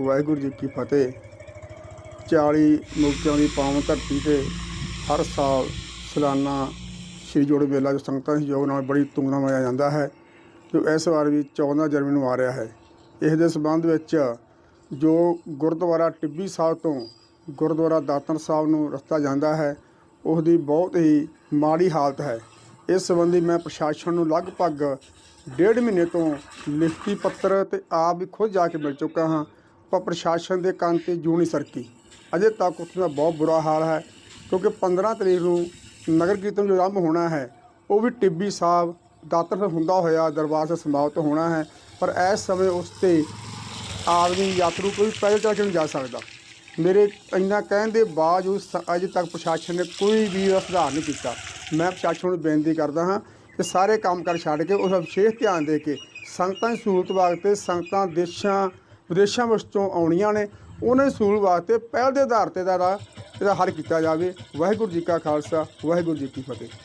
ਵਾਹਿਗੁਰੂ ਜੀ ਕੀ ਫਤਿਹ। 40 ਮੁਕਤਿਆਂ ਦੀ ਪਾਵਨ ਧਰਤੀ ਤੇ ਹਰ ਸਾਲ ਸਾਲਾਨਾ ਸ਼੍ਰੀ ਜੋੜ ਮੇਲਾ ਜੋ ਸੰਗਤਾਂ ਦੇ ਸਹਿਯੋਗ ਨਾਲ ਬੜੀ ਧੂਮ ਮਨਾਇਆ ਜਾਂਦਾ ਹੈ, ਜੋ ਇਸ ਵਾਰ ਵੀ 14 ਜਨਵਰੀ ਨੂੰ ਆ ਰਿਹਾ ਹੈ। ਇਸ ਦੇ ਸੰਬੰਧ ਵਿੱਚ ਜੋ ਗੁਰਦੁਆਰਾ ਟਿੱਬੀ ਸਾਹਿਬ ਤੋਂ ਗੁਰਦੁਆਰਾ ਦਾਤਨ ਸਾਹਿਬ ਨੂੰ ਰਸਤਾ ਜਾਂਦਾ ਹੈ, ਉਸ ਦੀ ਬਹੁਤ ਹੀ ਮਾੜੀ ਹਾਲਤ ਹੈ। ਇਸ ਸੰਬੰਧੀ ਮੈਂ ਪ੍ਰਸ਼ਾਸਨ ਨੂੰ ਲਗਭਗ ਡੇਢ ਮਹੀਨੇ ਤੋਂ ਲਿਖਤੀ ਪੱਤਰ ਤੇ ਆਪ ਵੀ ਖੁਦ ਜਾ ਕੇ ਮਿਲ ਚੁੱਕਾ ਹਾਂ। ਪਰ ਪ੍ਰਸ਼ਾਸਨ ਦੇ ਕੰਨ ਤੇ ਜੂ ਨਹੀਂ ਸਰਕੀ। ਅਜੇ ਤੱਕ ਉੱਥੇ ਦਾ ਬਹੁਤ ਬੁਰਾ ਹਾਲ ਹੈ, ਕਿਉਂਕਿ 15 ਤਰੀਕ ਨੂੰ ਨਗਰ ਕੀਰਤਨ ਜੋ ਆਰੰਭ ਹੋਣਾ ਹੈ, ਉਹ ਵੀ ਟਿੱਬੀ ਸਾਹਿਬ ਦਾਤਰ ਹੁੰਦਾ ਹੋਇਆ ਦਰਬਾਰ ਸੇ ਸਮਾਪਤ ਹੋਣਾ ਹੈ, ਪਰ ਇਸ ਸਮੇਂ ਉਸ ਤੇ ਆਦਮੀ ਯਾਤਰੂ ਕੋਈ ਪੈਦਲ ਚੱਲ ਕੇ ਨਹੀਂ ਜਾ ਸਕਦਾ। ਮੇਰੇ ਇੰਨਾ ਕਹਿਣ ਦੇ ਬਾਵਜੂਦ ਸ- ਅਜੇ ਤੱਕ ਪ੍ਰਸ਼ਾਸਨ ਨੇ ਕੋਈ ਵੀ ਸੁਧਾਰ ਨਹੀਂ ਕੀਤਾ। ਮੈਂ ਪ੍ਰਸ਼ਾਸਨ ਨੂੰ ਬੇਨਤੀ ਕਰਦਾ ਹਾਂ ਕਿ ਸਾਰੇ ਕੰਮ ਕਰ ਛੱਡ ਕੇ ਉਸ ਵਿਸ਼ੇਸ਼ ਧਿਆਨ ਦੇ ਕੇ ਸੰਗਤਾਂ ਦੀ ਸਹੂਲਤ ਵਾਸਤੇ ਸੰਗਤਾਂ, ਦੇਸ਼ਾਂ ਵਿਦੇਸ਼ਾਂ ਵਿੱਚੋਂ ਆਉਣੀਆਂ ਨੇ, ਉਹਨਾਂ ਦੀ ਸਹੂਲਤ ਵਾਸਤੇ ਪਹਿਲ ਦੇ ਆਧਾਰ ਤੇ ਦਾ ਇਹਦਾ ਹੱਲ ਕੀਤਾ ਜਾਵੇ। ਵਾਹਿਗੁਰੂ ਜੀ ਕਾ ਖਾਲਸਾ, ਵਾਹਿਗੁਰੂ ਜੀ ਕੀ ਫਤਿਹ।